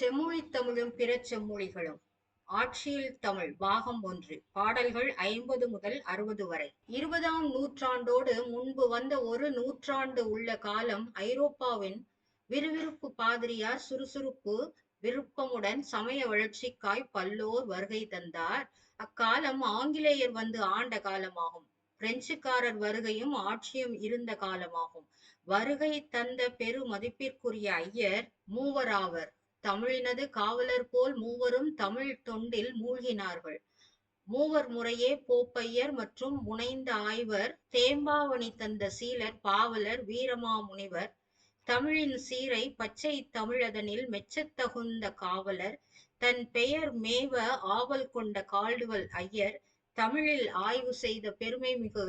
செம்மொழித் தமிழும் பிற செம்மொழிகளும். ஆட்சியில் தமிழ் பாகம் ஒன்று. பாடல்கள் ஐம்பது முதல் அறுபது வரை. இருபதாம் நூற்றாண்டோடு முன்பு வந்த ஒரு நூற்றாண்டு உள்ள காலம் ஐரோப்பாவின் விறுவிறுப்பு பாதிரியார் சுறுசுறுப்பு விருப்பமுடன் சமய வளர்ச்சிக்காய் பல்லோர் வருகை தந்தார். அக்காலம் ஆங்கிலேயர் வந்து ஆண்ட காலமாகும். பிரெஞ்சுக்காரர் வருகையும் ஆட்சியும் இருந்த காலமாகும். வருகை தந்த பெரு மதிப்பிற்குரிய ஐயர் மூவராவர். தமிழினது காவலர் போல் மூவரும் தமிழ் தொண்டில் மூழ்கினார்கள். மூவர் முறையே போப்பையர் மற்றும் முனைந்த ஆய்வர் தேம்பாவணி தந்த சீலர் பாவலர் வீரமாமுனிவர் தமிழின் சீரை பச்சை தமிழதனில் மெச்சத்தகுந்த காவலர் தன் பெயர் மேவ ஆவல் கொண்ட கால்டுவல் ஐயர் தமிழில் ஆய்வு செய்த பெருமை மிகு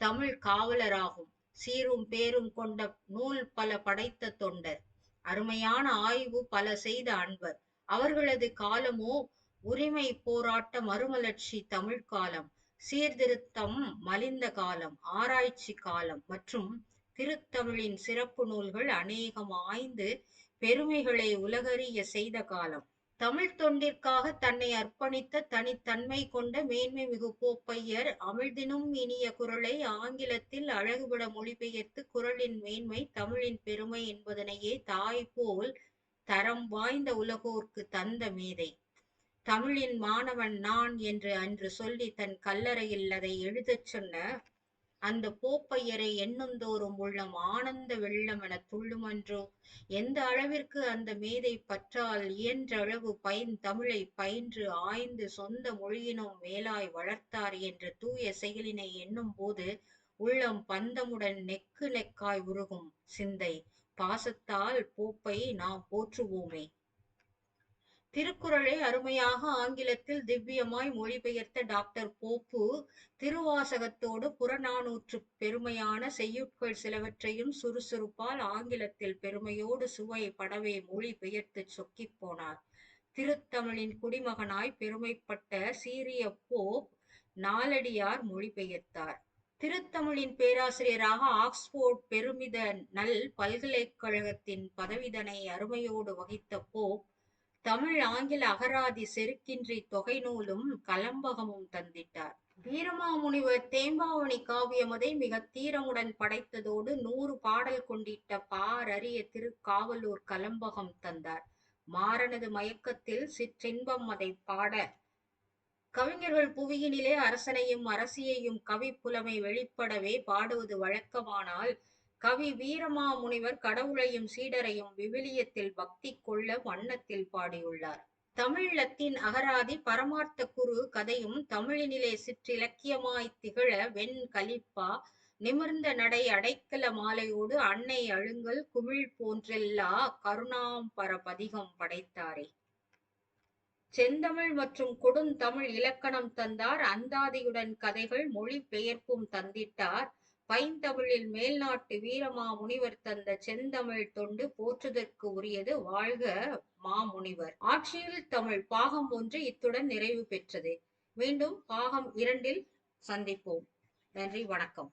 தமிழ் காவலராகும். சீரும் பேரும் கொண்ட நூல் பல படைத்த தொண்டர். அருமையான ஆய்வு பல செய்த அன்பர். அவர்களது காலமோ உரிமை போராட்ட மறுமலர்ச்சி தமிழ் காலம் சீர்திருத்தம் மலிந்த காலம் ஆராய்ச்சி காலம் மற்றும் திருத்தமிழின் சிறப்பு நூல்கள் அநேகம் ஆய்ந்து பெருமைகளை உலகறிய செய்த காலம். தமிழ் தொண்டிற்காக தன்னை அர்ப்பணித்த தனித்தன்மை கொண்ட மேன்மை மிகு கோப்பையர், அமிழ்தினும் இனிய குரலை ஆங்கிலத்தில் அழகுபட மொழிபெயர்த்து குரலின் மேன்மை தமிழின் பெருமை என்பதனையே தாய் போல் தரம் வாய்ந்த உலகோர்க்கு தந்த மேதை. தமிழின் மாணவன் நான் என்று அன்று சொல்லி தன் கல்லறையில் அதை எழுதச் சொன்ன அந்த போப்பையரை எண்ணுந்தோறும் உள்ளம் ஆனந்த வெள்ளம் என துள்ளுமன்றோ? எந்த அளவிற்கு அந்த மேதை பற்றால் இயன்ற அளவு பயன் தமிழை பயின்று ஆய்ந்து சொந்த மொழியினும் மேலாய் வளர்த்தார் என்ற தூய செயலினை எண்ணும் போது உள்ளம் பந்தமுடன் நெக்கு நெக்காய் உருகும் சிந்தை. பாசத்தால் போப்பை நாம் போற்றுவோமே. திருக்குறளை அருமையாக ஆங்கிலத்தில் திவ்யமாய் மொழிபெயர்த்த டாக்டர் போப்பு திருவாசகத்தோடு புறநானூற்று பெருமையான செய்யுட்கள் சிலவற்றையும் சுறுசுறுப்பால் ஆங்கிலத்தில் பெருமையோடு சுவை படவே மொழிபெயர்த்து சொக்கிப் போனார். திருத்தமிழின் குடிமகனாய் பெருமைப்பட்ட சீரிய போப் நாலடியார் மொழிபெயர்த்தார். திருத்தமிழின் பேராசிரியராக ஆக்ஸ்போர்ட் பெருமித நல் பல்கலைக்கழகத்தின் பதவிதனை அருமையோடு வகித்த போப் தமிழ் ஆங்கில அகராதி செருக்கின்றி தொகை நூலும் கலம்பகமும் தந்திட்டார். வீரமாமுனிவர் தேம்பாவணி காவியமதை மிக தீரமுடன் படைத்ததோடு நூறு பாடல் கொண்டிட்ட பாரறிய திருக்காவலூர் கலம்பகம் தந்தார். மாறனது மயக்கத்தில் சிற்றின்பம் அதை பாட கவிஞர்கள் புவியினிலே அரசனையும் அரசியையும் கவி புலமை வெளிப்படவே பாடுவது வழக்கமானால் கவி வீரமா முனிவர் கடவுளையும் சீடரையும் விவிலியத்தில் பக்தி கொள்ள வண்ணத்தில் பாடியுள்ளார். தமிழ் லத்தீன் அகராதி பரமார்த்த குரு கதையும் தமிழினிலே சிற்றிலக்கியமாய் திகழ வெண் கலிப்பா நிமிர்ந்த நடை அடைக்கல மாலையோடு அன்னை அழுங்கல் குமிழ் போன்றெல்லா கருணாம்பர பதிகம் படைத்தாரே. செந்தமிழ் மற்றும் கொடுந்தமிழ் இலக்கணம் தந்தார். அந்தாதியுடன் கதைகள் மொழி பெயர்ப்பும் தந்திட்டார். பைந்தமிழில் மேல்நாட்டு வீரமா முனிவர் தந்த செந்தமிழ் தொண்டு போற்றுதற்கு உரியது வாழ்க மாமுனிவர். ஆட்சியில் தமிழ் பாகம் ஒன்று இத்துடன் நிறைவு பெற்றது. மீண்டும் பாகம் இரண்டில் சந்திப்போம். நன்றி வணக்கம்.